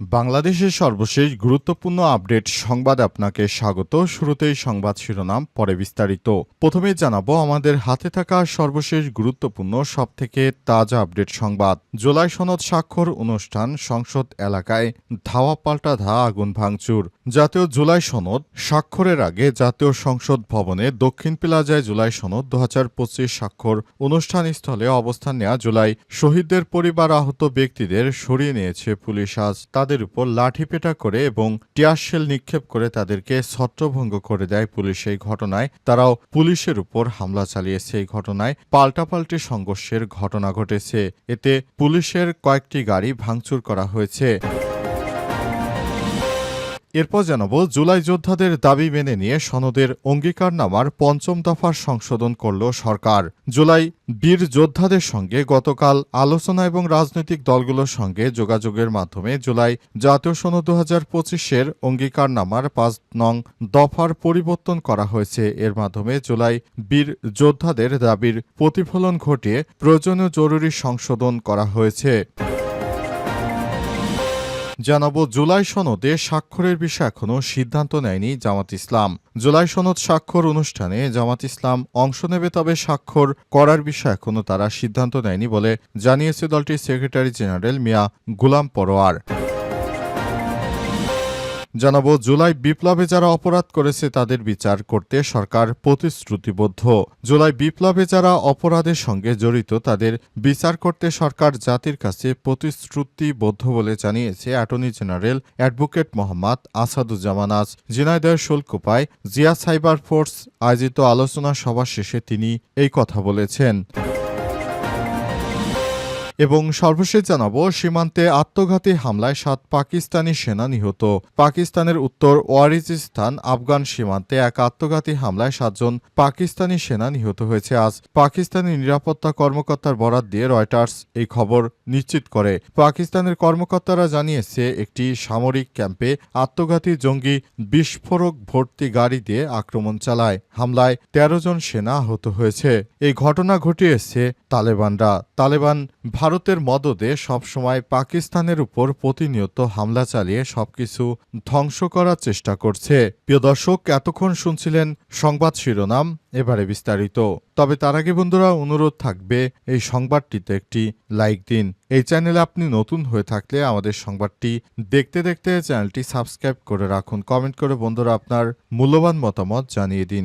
বাংলাদেশের সর্বশেষ গুরুত্বপূর্ণ আপডেট সংবাদ আপনাকে স্বাগত। শুরুতেই সংবাদ শিরোনাম, পরে বিস্তারিত। প্রথমে জানাব, আমাদের হাতে থাকা সর্বশেষ গুরুত্বপূর্ণ, সবথেকে তাজা আপডেট সংবাদ। জুলাই সনদ স্বাক্ষর অনুষ্ঠান সংসদ এলাকায় ধাওয়া পাল্টা ধা, আগুন ভাঙচুর। জাতীয় জুলাই সনদ স্বাক্ষরের আগে জাতীয় সংসদ ভবনে দক্ষিণ প্লাজায় জুলাই সনদ দু হাজার পঁচিশ স্বাক্ষর। অনুষ্ঠানস্থলে অবস্থান নেওয়া জুলাই শহীদদের পরিবার আহত ব্যক্তিদের সরিয়ে নিয়েছে পুলিশ। আজ তাদের উপর লাঠিপেটা করে এবং টিয়ারশেল নিক্ষেপ করে তাদেরকে ছত্রভঙ্গ করে দেয় পুলিশ এই ঘটনায়। তারাও পুলিশের উপর হামলা চালিয়েছে এই ঘটনায়। পাল্টাপাল্টি সংঘর্ষের ঘটনা ঘটেছে। এতে পুলিশের কয়েকটি গাড়ি ভাঙচুর করা হয়েছে। এরপর জানাব, জুলাই যোদ্ধাদের দাবি মেনে নিয়ে সনদের অঙ্গীকারনামার পঞ্চম দফার সংশোধন করল সরকার। জুলাই বীর যোদ্ধাদের সঙ্গে গতকাল আলোচনা এবং রাজনৈতিক দলগুলোর সঙ্গে যোগাযোগের মাধ্যমে জুলাই জাতীয় সনদ দু হাজার পঁচিশের অঙ্গীকারনামার পাঁচ নং দফার পরিবর্তন করা হয়েছে। এর মাধ্যমে জুলাই বীর যোদ্ধাদের দাবির প্রতিফলন ঘটিয়ে প্রয়োজনীয় জরুরি সংশোধন করা হয়েছে। জানাব, জুলাই সনদে স্বাক্ষরের বিষয়ে এখনও সিদ্ধান্ত নেয়নি জামাত ইসলাম। জুলাই সনদ স্বাক্ষর অনুষ্ঠানে জামাত ইসলাম অংশ নেবে, তবে স্বাক্ষর করার বিষয়ে এখনও তারা সিদ্ধান্ত নেয়নি বলে জানিয়েছে দলটির সেক্রেটারি জেনারেল মিয়া গুলাম পরোয়ার। জানাব, জুলাই বিপ্লবে যারা অপরাধ করেছে তাদের বিচার করতে সরকার প্রতিশ্রুতিবদ্ধ। জুলাই বিপ্লবে যারা অপরাধের সঙ্গে জড়িত, তাদের বিচার করতে সরকার জাতির কাছে প্রতিশ্রুতিবদ্ধ বলে জানিয়েছে attorney general advocate Mohammad Asaduzzaman আজ। শুল্কোপায় জিয়া সাইবার ফোর্স আয়োজিত আলোচনা সভা শেষে তিনি এই কথা বলেছেন। এবং সর্বশেষ জানাব, সীমান্তে আত্মঘাতী হামলায় সাত পাকিস্তানি সেনা নিহত। পাকিস্তানের উত্তর ওয়ারিজিস্তান আফগান সীমান্তে এক আত্মঘাতী হামলায় সাতজন পাকিস্তানি সেনা নিহত হয়েছে। আজ পাকিস্তানি নিরাপত্তা কর্মকর্তার বরাত দিয়ে রয়টার্স এই খবর নিশ্চিত করে। পাকিস্তানের কর্মকর্তারা জানিয়েছে, একটি সামরিক ক্যাম্পে আত্মঘাতী জঙ্গি বিস্ফোরক ভর্তি গাড়ি দিয়ে আক্রমণ চালায়। হামলায় ১৩ জন সেনা আহত হয়েছে। এই ঘটনা ঘটিয়েছে তালেবানরা। তালেবান ভারতের মদদে সবসময় পাকিস্তানের উপর প্রতিনিয়ত হামলা চালিয়ে সবকিছু ধ্বংস করার চেষ্টা করছে। প্রিয় দর্শক, এতক্ষণ শুনছিলেন সংবাদ শিরোনাম, এবারে বিস্তারিত। তবে তার আগে বন্ধুরা, অনুরোধ থাকবে এই সংবাদটিতে একটি লাইক দিন। এই চ্যানেলে আপনি নতুন হয়ে থাকলে আমাদের সংবাদটি দেখতে দেখতে চ্যানেলটি সাবস্ক্রাইব করে রাখুন। কমেন্ট করে বন্ধুরা আপনার মূল্যবান মতামত জানিয়ে দিন।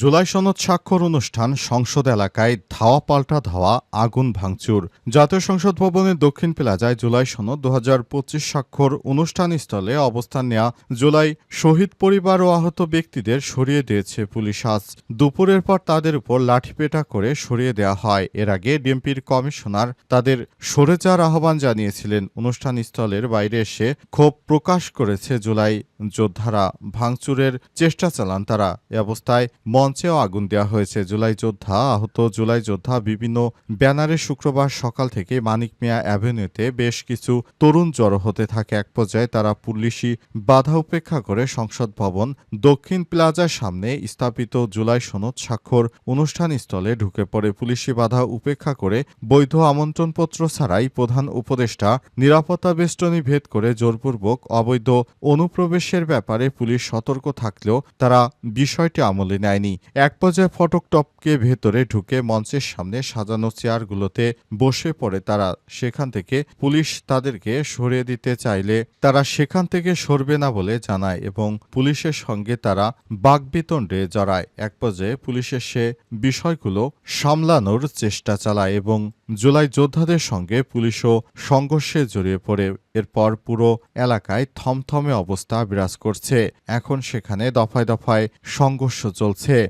জুলাই সনদ স্বাক্ষর অনুষ্ঠান সংসদ এলাকায় ধাওয়া পাল্টা ধাওয়া, আগুন ভাঙচুর। জাতীয় সংসদ ভবনের দক্ষিণ প্লাজায় জুলাই সনদ দু হাজার পঁচিশ স্বাক্ষর অনুষ্ঠানস্থলে অবস্থান নেয়া জুলাই শহীদ পরিবার ও আহত ব্যক্তিদের সরিয়ে দিয়েছে পুলিশ আজ। দুপুরের পর তাদের উপর লাঠিপেটা করে সরিয়ে দেওয়া হয়। এর আগে ডিএমপির কমিশনার তাদের সরে যাওয়ার আহ্বান জানিয়েছিলেন। অনুষ্ঠানস্থলের বাইরে এসে ক্ষোভ প্রকাশ করেছে জুলাই যোদ্ধারা। ভাঙচুরের চেষ্টা চালান তারা। এ অবস্থায় মঞ্চেও আগুন দেওয়া হয়েছে। জুলাই যোদ্ধা আহত জুলাই যোদ্ধা বিভিন্ন ব্যানারে শুক্রবার সকাল থেকে মানিক মিয়া অ্যাভিনিউতে বেশ কিছু তরুণ জড়ো হতে থাকে। এক পর্যায়ে তারা পুলিশি বাধা উপেক্ষা করে সংসদ ভবন দক্ষিণ প্লাজার সামনে স্থাপিত জুলাই সনদ স্বাক্ষর অনুষ্ঠানস্থলে ঢুকে পড়ে। পুলিশি বাধা উপেক্ষা করে বৈধ আমন্ত্রণপত্র ছাড়াই প্রধান উপদেষ্টা নিরাপত্তা বেষ্টনী ভেদ করে জোরপূর্বক অবৈধ অনুপ্রবেশের ব্যাপারে পুলিশ সতর্ক থাকলেও তারা বিষয়টি আমলে নেয়নি। এক পর্যায়ে ফটক টপকে ভেতরে ঢুকে মঞ্চের সামনে সাজানো চেয়ারগুলোতে বসে পড়ে তারা। সেখান থেকে পুলিশ তাদেরকে সরিয়ে দিতে চাইলে তারা সেখান থেকে সরবে না বলে জানায় এবং পুলিশের সঙ্গে তারা বাকবিতণ্ডে জড়ায়। এক পর্যায়ে পুলিশের সে বিষয়গুলো সামলানোর চেষ্টা চালায় এবং জুলাই যোদ্ধাদের সঙ্গে পুলিশও সংঘর্ষে জড়িয়ে পড়ে। এরপর পুরো এলাকায় থমথমে অবস্থা বিরাজ করছে। এখন সেখানে দফায় দফায় সংঘর্ষ চলছে।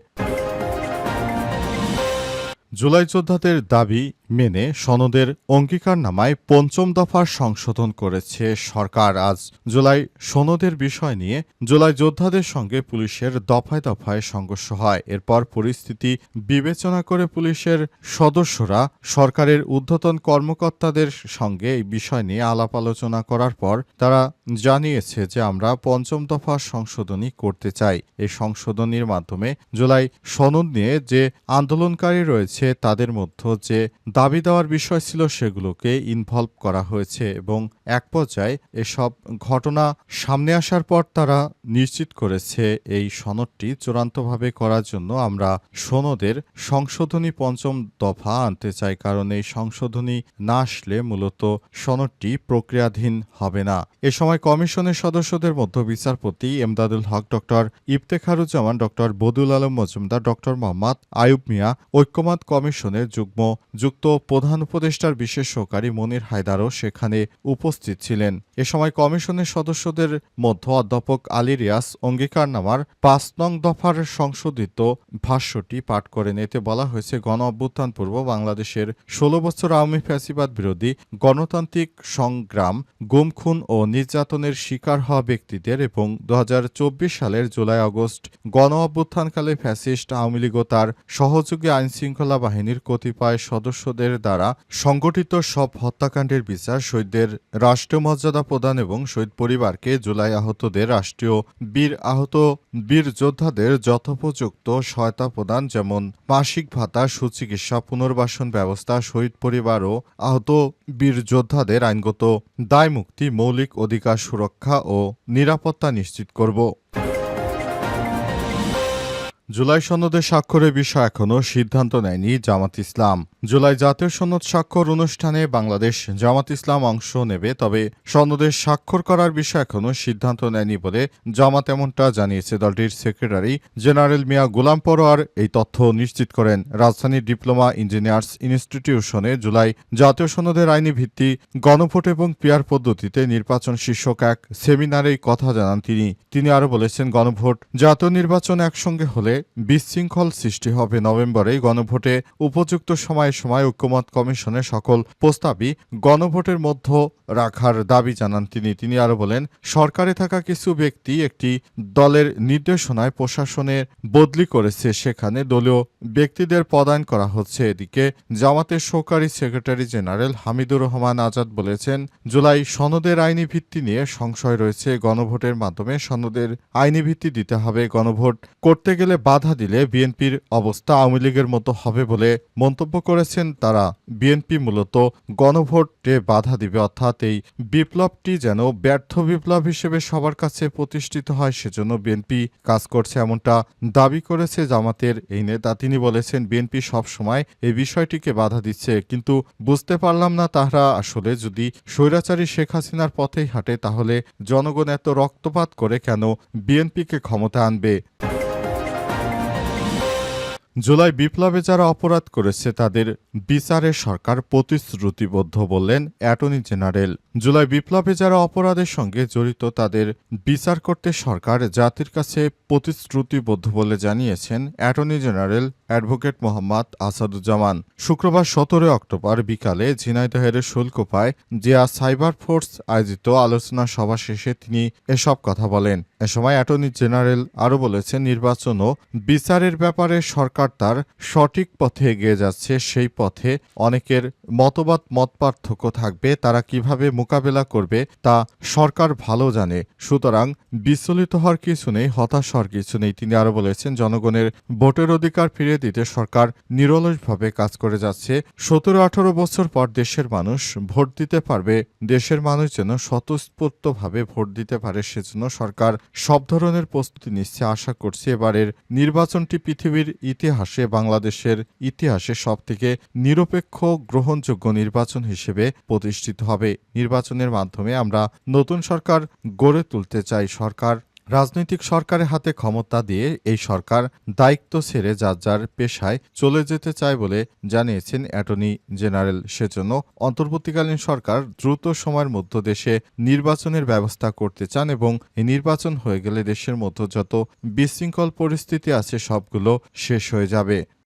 জুলাই যোদ্ধাদের দাবি মেনে সনদের অঙ্গীকারনামায় পঞ্চম দফার সংশোধন করেছে সরকার। আজ জুলাই সনদের বিষয় নিয়ে জুলাই যোদ্ধাদের সঙ্গে পুলিশের দফায় দফায় সংঘর্ষ হয়। এরপর পরিস্থিতি বিবেচনা করে পুলিশের সদস্যরা সরকারের ঊর্ধ্বতন কর্মকর্তাদের সঙ্গে এই বিষয় নিয়ে আলাপ আলোচনা করার পর তারা জানিয়েছে যে আমরা পঞ্চম দফা সংশোধনী করতে চাই। এই সংশোধনীর মাধ্যমে জুলাই সনদ নিয়ে যে আন্দোলনকারী রয়েছে তাদের মধ্যে যে দাবি দেওয়ার বিষয় ছিল সেগুলোকে ইনভলভ করা হয়েছে এবং এক পর্যায়ে এসব ঘটনা সামনে আসার পর তারা নিশ্চিত করেছে এই সনদটি চূড়ান্তভাবে করার জন্য আমরা সনদের সংশোধনী পঞ্চম দফা আনতে চাই, কারণ এই সংশোধনী না আসলে মূলত সনদটি প্রক্রিয়াধীন হবে না। এ সময় কমিশনের সদস্যদের মধ্যে বিচারপতি Emdadul Haque, doctor Iftekharuzzaman, doctor Badiul Alam Majumdar, doctor Mohammad Ayub Mia ঐক্যমত কমিশনের যুগ্ম যুক্ত প্রধান উপদেষ্টার বিশেষ সহকারী মনির হায়দারও সেখানে উপস্থিত ছিলেন। এ সময় কমিশনের সদস্যদের মধ্যে অধ্যাপক আলী রিয়াস অঙ্গীকারনামার পাঁচ নং দফার সংশোধিত ভাষ্যটি পাঠ করেন। এতে বলা হয়েছে, গণ অভ্যুত্থান পূর্ব বাংলাদেশের ষোলো বছর আওয়ামী ফ্যাসিবাদ বিরোধী গণতান্ত্রিক সংগ্রাম, গুমখুন ও নির্যাতনের শিকার হওয়া ব্যক্তিদের এবং দু হাজার চব্বিশ সালের জুলাই আগস্ট গণ অভ্যুত্থানকালে ফ্যাসিস্ট আওয়ামী লীগ ও তার সহযোগী আইনশৃঙ্খলা বাহিনীর কতিপয় সদস্যদের দ্বারা সংগঠিত সব হত্যাকাণ্ডের বিচার শহীদদের রাষ্ট্রীয় মর্যাদা প্রদান এবং শহীদ পরিবারকে জুলাই আহতদের রাষ্ট্রীয় বীর আহত বীর যোদ্ধাদের যথোপযুক্ত সহায়তা প্রদান, যেমন মাসিক ভাতা, সুচিকিৎসা, পুনর্বাসন ব্যবস্থা, শহীদ পরিবার ও আহত বীর যোদ্ধাদের আইনগত দায়মুক্তি, মৌলিক অধিকার সুরক্ষা ও নিরাপত্তা নিশ্চিত করব। জুলাই সনদে স্বাক্ষরের বিষয় এখনও সিদ্ধান্ত নেয়নি জামাত ইসলাম। জুলাই জাতীয় সনদ স্বাক্ষর অনুষ্ঠানে বাংলাদেশ জামাত ইসলাম অংশ নেবে, তবে সনদে স্বাক্ষর করার বিষয় এখনও সিদ্ধান্ত নেয়নি বলে জামাত এমনটা জানিয়েছে দলটির সেক্রেটারি জেনারেল মিয়া গোলাম পরোয়ার। এই তথ্য নিশ্চিত করেন রাজধানীর ডিপ্লোমা ইঞ্জিনিয়ার্স ইনস্টিটিউশনে জুলাই জাতীয় সনদের আইনি ভিত্তি, গণভোট এবং পিয়ার পদ্ধতিতে নির্বাচন শীর্ষক এক সেমিনারে কথা জানান তিনি। তিনি আরও বলেছেন, গণভোট জাতীয় নির্বাচন একসঙ্গে হলে বিশৃঙ্খল সৃষ্টি হবে নভেম্বরে গণভোটে উপযুক্ত সময়ে সময় ঐক্যমত কমিশনের সকল প্রস্তাবই গণভোটের মধ্যে রাখার দাবি জানান তিনি। তিনি আরও বলেন, সরকারে থাকা কিছু ব্যক্তি একটি দলের নির্দেশনায় প্রশাসনের বদলি করেছে। সেখানে দলীয় ব্যক্তিদের প্রদান করা হচ্ছে। এদিকে জামাতের সহকারী সেক্রেটারি জেনারেল হামিদুর রহমান আজাদ বলেছেন, জুলাই সনদের আইনি ভিত্তি নিয়ে সংশয় রয়েছে। গণভোটের মাধ্যমে সনদের আইনি ভিত্তি দিতে হবে। গণভোট করতে গেলে বাধা দিলে বিএনপির অবস্থা আওয়ামী লীগের মতো হবে বলে মন্তব্য করেছেন তারা। বিএনপি মূলত গণভোটে বাধা দিবে, অর্থাৎ এই বিপ্লবটি যেন ব্যর্থ বিপ্লব হিসেবে সবার কাছে প্রতিষ্ঠিত হয়, সেজন্য বিএনপি কাজ করছে এমনটা দাবি করেছে জামাতের এই নেতা। তিনি বলেছেন, বিএনপি সবসময় এই বিষয়টিকে বাধা দিচ্ছে, কিন্তু বুঝতে পারলাম না তাহারা আসলে যদি স্বৈরাচারী শেখ হাসিনার পথেই হাঁটে, তাহলে জনগণ এত রক্তপাত করে কেন বিএনপিকে ক্ষমতা আনবে? জুলাই বিপ্লবে যারা অপরাধ করেছে, তাদের বিচারে সরকার প্রতিশ্রুতিবদ্ধ বললেন অ্যাটর্নি জেনারেল। জুলাই বিপ্লবে যারা অপরাধের সঙ্গে জড়িত, তাদের বিচার করতে সরকার জাতির কাছে প্রতিশ্রুতিবদ্ধ বলে জানিয়েছেন attorney general advocate Mohammad Asaduzzaman. শুক্রবার সতেরোই অক্টোবর বিকালে ঝিনাইদহের শুল্কোপায় জিয়া সাইবার ফোর্স আয়োজিত আলোচনা সভা শেষে তিনি এসব কথা বলেন। এ সময় অ্যাটর্নি জেনারেল আরও বলেছেন, নির্বাচন ও বিচারের ব্যাপারে সরকার তার সঠিক পথে এগিয়ে যাচ্ছে, সেই পথে অনেকের মতবাদ, মত পার্থক্য থাকবে, তারা কীভাবে মোকাবেলা করবে তা সরকার ভালো জানে। সুতরাং বিচলিত হওয়ার কিছু নেই, হতাশ হওয়ার কিছু নেই। তিনি আরও বলেছেন, জনগণের ভোটের অধিকার ফিরিয়ে দিতে সরকার নিরলসভাবে কাজ করে যাচ্ছে। সতেরো আঠারো বছর পর দেশের মানুষ ভোট দিতে পারবে, দেশের মানুষ যেন স্বতঃস্ফূর্তভাবে ভোট দিতে পারে সেজন্য সরকার সব ধরনের প্রস্তুতি নিচ্ছে, আশা করছি। এবারের নির্বাচনটি পৃথিবীর ইতিহাসে বাংলাদেশের ইতিহাসে সবথেকে নিরপেক্ষ গ্রহণযোগ্য নির্বাচন হিসেবে প্রতিষ্ঠিত হবে। নির্বাচনের মাধ্যমে আমরা নতুন সরকার গড়ে তুলতে চাই সরকার। রাজনৈতিক সরকারের হাতে ক্ষমতা দিয়ে এই সরকার দায়িত্ব ছেড়ে যার যার পেশায় চলে যেতে চায় বলে জানিয়েছেন অ্যাটর্নি জেনারেল। সেজন্য অন্তর্বর্তীকালীন সরকার দ্রুত সময়ের মধ্য দেশে নির্বাচনের ব্যবস্থা করতে চান এবং এই নির্বাচন হয়ে গেলে দেশের মধ্যে যত বিশৃঙ্খল পরিস্থিতি আছে সবগুলো শেষ হয়ে যাবে।